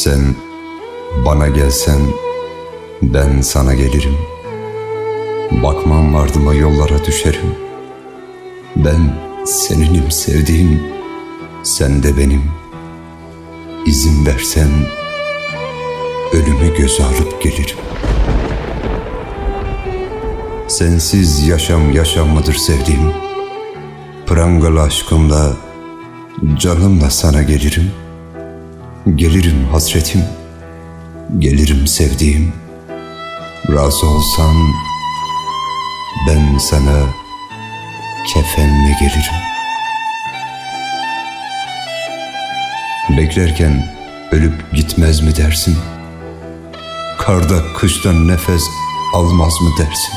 Sen bana gelsen ben sana gelirim. Bakmam vardıma yollara düşerim. Ben seninim sevdiğim, sen de benim. İzin versen ölümü göze alıp gelirim. Sensiz yaşam yaşam mıdır sevdiğim? Prangalı aşkımla, canımla sana gelirim. Gelirim hasretim, gelirim sevdiğim. Razı olsan ben sana kefenle gelirim. Beklerken ölüp gitmez mi dersin? Karda kışta nefes almaz mı dersin?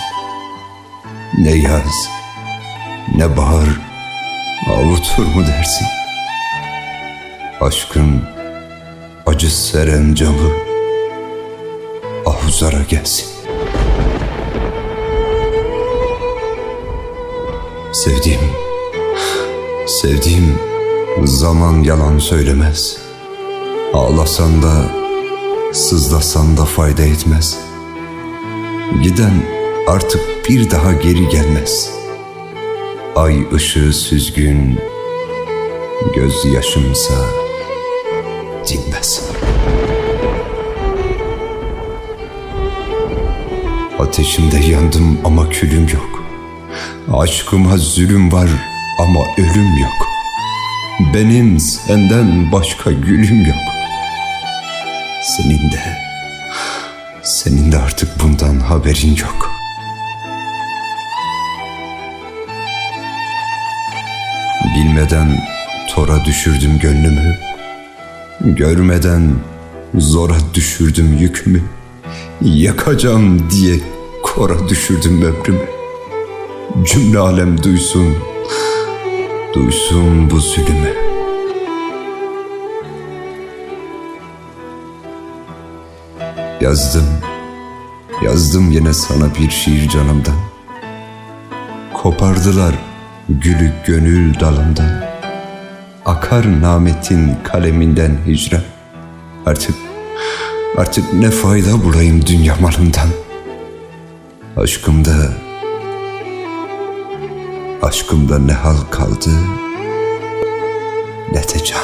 Ne yaz, ne bahar avutur mu dersin? Aşkın acı seren camı ahuzara gelsin. Sevdiğim, sevdiğim zaman yalan söylemez. Ağlasan da, sızlasan da fayda etmez. Giden artık bir daha geri gelmez. Ay ışığı süzgün, göz yaşımsa dinmez. Ateşimde yandım ama külüm yok. Aşkıma zulüm var ama ölüm yok. Benim senden başka gülüm yok. Senin de, senin de artık bundan haberin yok. Bilmeden tora düşürdüm gönlümü. Görmeden zora düşürdüm yükümü. Yakacağım diye kora düşürdüm ömrümü. Cümle alem duysun, duysun bu zulümü. Yazdım, yazdım yine sana bir şiir canımdan. Kopardılar gülü gönül dalından. Akar nametin kaleminden hicran. Artık, artık ne fayda bulayım dünya malından. Aşkımda, aşkımda ne hal kaldı ne de can.